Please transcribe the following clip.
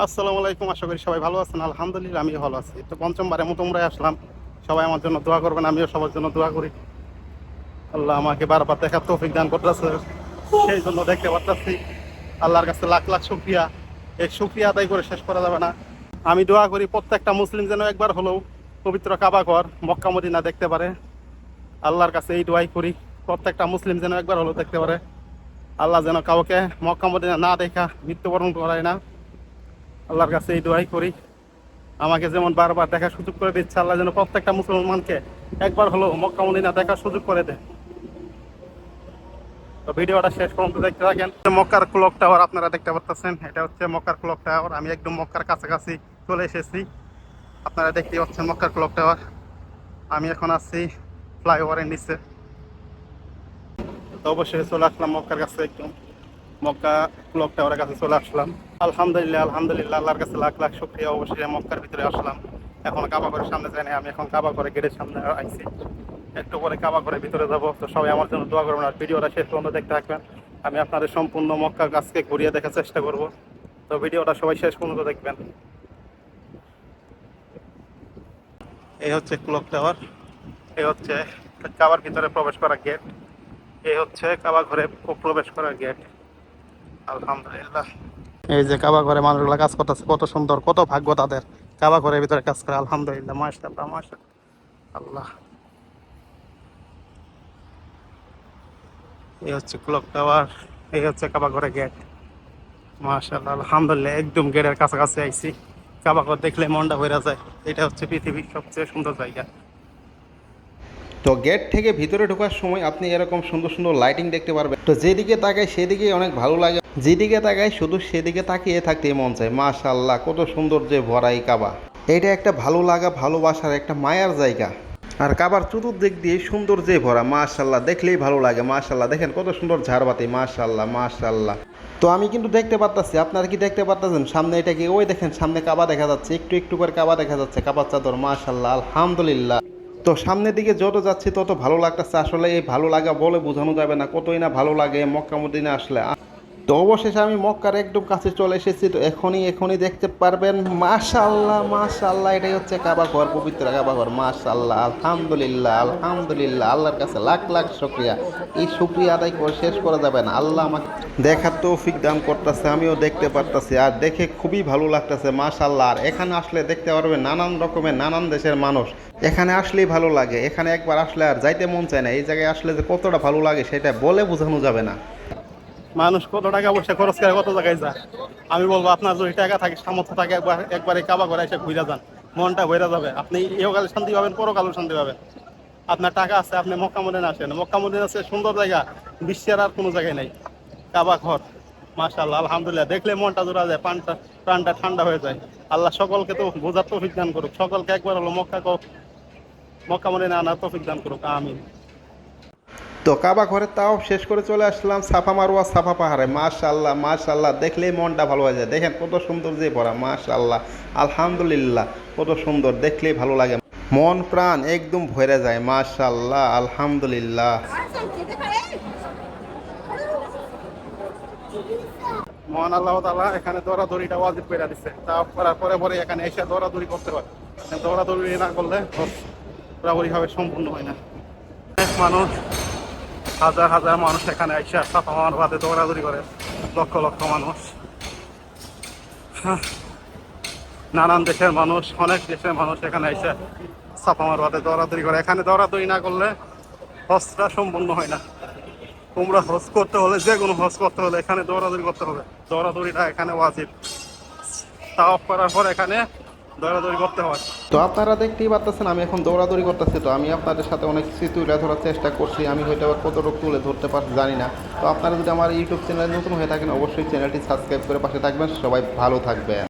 আসসালামু আলাইকুম, আশা করি সবাই ভালো আছেন। আলহামদুলিল্লাহ, আমিও ভালো আছি। তো পঞ্চমবারের মতো তোমরাই আসলাম। সবাই আমার জন্য দোয়া করবেন, আমিও সবার জন্য দোয়া করি। আল্লাহ আমাকে বারবার দেখার তৌফিক দান করতেছে। সেই জন্য দেখতে পারতেছি। আল্লাহর কাছে লাখ লাখ শুক্রিয়া। এই শুক্রিয়া আদায় করে শেষ করা যাবে না। আমি দোয়া করি, প্রত্যেকটা মুসলিম যেন একবার হলেও পবিত্র কাবাঘর মক্কা, মদিনা দেখতে পারে। আল্লাহর কাছে এই দোয়াই করি, প্রত্যেকটা মুসলিম যেন একবার হলেও দেখতে পারে। আল্লাহ যেন কাউকে মক্কা, মদিনা না দেখা, মৃত্যুবরণ করায় না। আল্লাহর কাছে এই দোয়াই করি। আমাকে যেমন বারবার দেখার সুযোগ করে দিচ্ছে, আল্লাহ যেন প্রত্যেকটা মুসলমানকে একবার হলো মক্কা মদিনা দেখার সুযোগ করে দেয় তো ভিডিওটা শেষ পর্যন্ত দেখতে থাকেন। মক্কার ক্লক টাওয়ার আপনারা দেখতে পাচ্ছেন। এটা হচ্ছে মক্কার ক্লক টাওয়ার আমি একদম মক্কার কাছাকাছি চলে এসেছি। আপনারা দেখতেই পাচ্ছেন মক্কার ক্লক টাওয়ার আমি এখন আসছি ফ্লাইওভারের নিচে। তো অবশ্যই চলে আসলাম মক্কার কাছে একদম। মক্কা ক্লক টাওয়ারের কাছে চলে আসলাম। আলহামদুলিল্লাহ আলহামদুলিল্লাহ, আল্লাহর কাছে লাখ লাখ শুক্রিয়া। অবশ্যই মক্কার ভিতরে আসলাম। এখন কাবা ঘরের সামনে যাই আমি এখন কাবা ঘরে গেটের সামনে আইছি। একটু পরে কাবা ঘরের ভিতরে যাব। তো সবাই আমার জন্য দোয়া করবেন আর ভিডিওটা শেষ পর্যন্ত দেখতে থাকবেন। আমি আপনাদের সম্পূর্ণ মক্কা কাছকে ঘুরিয়ে দেখার চেষ্টা করব। তো ভিডিওটা সবাই শেষ পর্যন্ত দেখবেন। এই হচ্ছে ক্লক টাওয়ার। এই হচ্ছে কাবার ভিতরে প্রবেশ করার গেট। এই হচ্ছে কাবা ঘরে প্রবেশ করার গেট। আলহামদুলিল্লাহ। এই যে কাবা ঘরে মানুষগুলো কাজ করতেছে, কত সুন্দর, কত ভাগ্য তাদের। কাবা ঘরের ভিতরে কাজ করে, আলহামদুলিল্লাহ, মাশাআল্লাহ মাশা আল্লাহ। এই হচ্ছে ক্লক টাওয়ার এই হচ্ছে কাবা ঘরে গেট মাশাআল্লাহ, আলহামদুলিল্লাহ, একদম গেটের কাছাকাছি আইছি। কাবা ঘর দেখলে মনটা ভরে যায়। এটা হচ্ছে পৃথিবীর সবচেয়ে সুন্দর জায়গা। তো গেট থেকে ভিতরে ঢোকার সময় আপনি এরকম সুন্দর সুন্দর লাইটিং দেখতে পারবেন। তো যেদিকে তাকায় সেদিকে অনেক ভালো লাগে। যেদিকে তাকায়, শুধু সেদিকে তাকিয়ে থাকতে মন চায়। মাশাল্লাহ কত সুন্দর যে ভরাই কাবা। এটা একটা ভালো লাগা, ভালোবাসার একটা মায়ার জায়গা। আর কাবার চতুর্দিক দিয়ে সুন্দর যে ভরা মাশাল্লাহ দেখলেই ভালো লাগে মাশাল্লাহ দেখেন কত সুন্দর ঝাড়বাতি মাশাল্লাহ মাশাল্লাহ তো আমি কিন্তু দেখতে পারতাছি, আপনারা কি দেখতে পারতেছেন? সামনে এটা কি, ওই দেখেন, সামনে কাবা দেখা যাচ্ছে, একটু একটু করে কাবা দেখা যাচ্ছে, কাবার চাদর মাশাল্লাহ আলহামদুলিল্লাহ। তো সামনের দিকে যত যাচ্ছি, তত ভালো লাগতেছে। আসলে এই ভালো লাগা বলে বোঝানো যাবে না, কতই না ভালো লাগে মক্কা মদিনে আসলে। তো অবশেষে আমি মক্কার একদম কাছে চলে এসেছি। তো এখনই এখনই দেখতে পারবেন। মাশাল্লাহ মাশাল্লাহ এটাই হচ্ছে কাবা ঘর, পবিত্র কাবা ঘর। মাশাল্লাহ আলহামদুলিল্লাহ আলহামদুলিল্লাহ। আল্লাহর কাছে লাখ লাখ শুক্রিয়া। এই শুক্রিয়া আদায় করে শেষ করা যাবে না। আল্লাহ আমাকে দেখার তৌফিক দান করতেছে, আমিও দেখতে পারতাছি। আর দেখে খুবই ভালো লাগতেছে মাশাল্লাহ আর এখানে আসলে দেখতে পারবে নানান রকমের, নানান দেশের মানুষ। এখানে আসলেই ভালো লাগে। এখানে একবার আসলে আর যাইতে মন চায় না। এই জায়গায় আসলে যে কতটা ভালো লাগে, সেটা বলে বোঝানো যাবে না। মানুষ কত টাকা পয়সা খরচ করে, কত জায়গায় যায়? আমি বলব, আপনার যদি টাকা থাকে, সামর্থ্য থাকে, একবার, একবারে কাবা করে এসে ঘুরে যান। মনটা ভরে যাবে। আপনি ইহকালে শান্তি পাবেন, পরকালেও শান্তি পাবেন। আপনার টাকা আছে, আপনি মক্কা মদিনা আসেন। মক্কা আছে সুন্দর জায়গা, বিশ্বের আর কোনো জায়গায় নেই। কাবা ঘর, মাশাআল্লাহ, আলহামদুলিল্লাহ। দেখলে মনটা জোড়া যায় প্রাণটা প্রাণটা ঠান্ডা হয়ে যায়। আল্লাহ সকলকে তো বোঝার তৌফিক দান করুক। সকলকে একবার হলো মক্কা মক্কা মদিনা আনার তৌফিক দান করুক। আমিন। তো কাবা ঘরে তাও শেষ করে চলে আসলাম, সাফা মারুয়া, সাফা পাহাড়ে। মাশাল্লাহ মাশাল্লাহ দেখলেই মনটা ভালো হয়ে যায়। দেখেন কত সুন্দর যে ভরা মাশাল্লাহ আলহামদুলিল্লাহ, কত সুন্দর, দেখলেই ভালো লাগে। মন, প্রাণ একদম ভরে যায় মাশাল্লাহ আলহামদুলিল্লাহ। মহান আল্লাহ তাআলা এখানে দৌড়াদৌড়িটা ওয়াজিব করে দিচ্ছে তা করার পরে পরে এখানে এসে দৌড়াদৌড়ি করতে হয় দৌড়াদৌড়ি না করলে হজ পুরাপুরিভাবে সম্পূর্ণ হয় না। মানুষ হাজার হাজার মানুষ এখানে এসে সাফা বাদে দৌড়াদৌড়ি করে লক্ষ লক্ষ মানুষ। হ্যাঁ, নানান দেশের মানুষ অনেক দেশের মানুষ এখানে এসে সাফা মারবাতে দৌড়াদৌড়ি করে। এখানে দৌড়াদৌড়ি না করলে হজটা সম্পূর্ণ হয় না। তোমরা হজ করতে হলে যে কোনো হজ করতে হলে এখানে দৌড়াদৌড়ি করতে হবে। দৌড়াদৌড়িটা এখানে ওয়াজিব। তাওয়াফ করার পর এখানে দৌড়াদৌড়ি করতে হয়। তো আপনারা দেখতেই পারতেছেন, আমি এখন দৌড়াদৌড়ি করতেছি, তো আমি আপনাদের সাথে অনেক কিছু তুলে ধরার চেষ্টা করছি, আমি হয়তো আবার কতটুকু তুলে ধরতে পারছি জানি না। তো আপনারা যদি আমার ইউটিউব চ্যানেলে নতুন হয়ে থাকেন, অবশ্যই চ্যানেলটি সাবস্ক্রাইব করে পাশে থাকবেন, সবাই ভালো থাকবেন।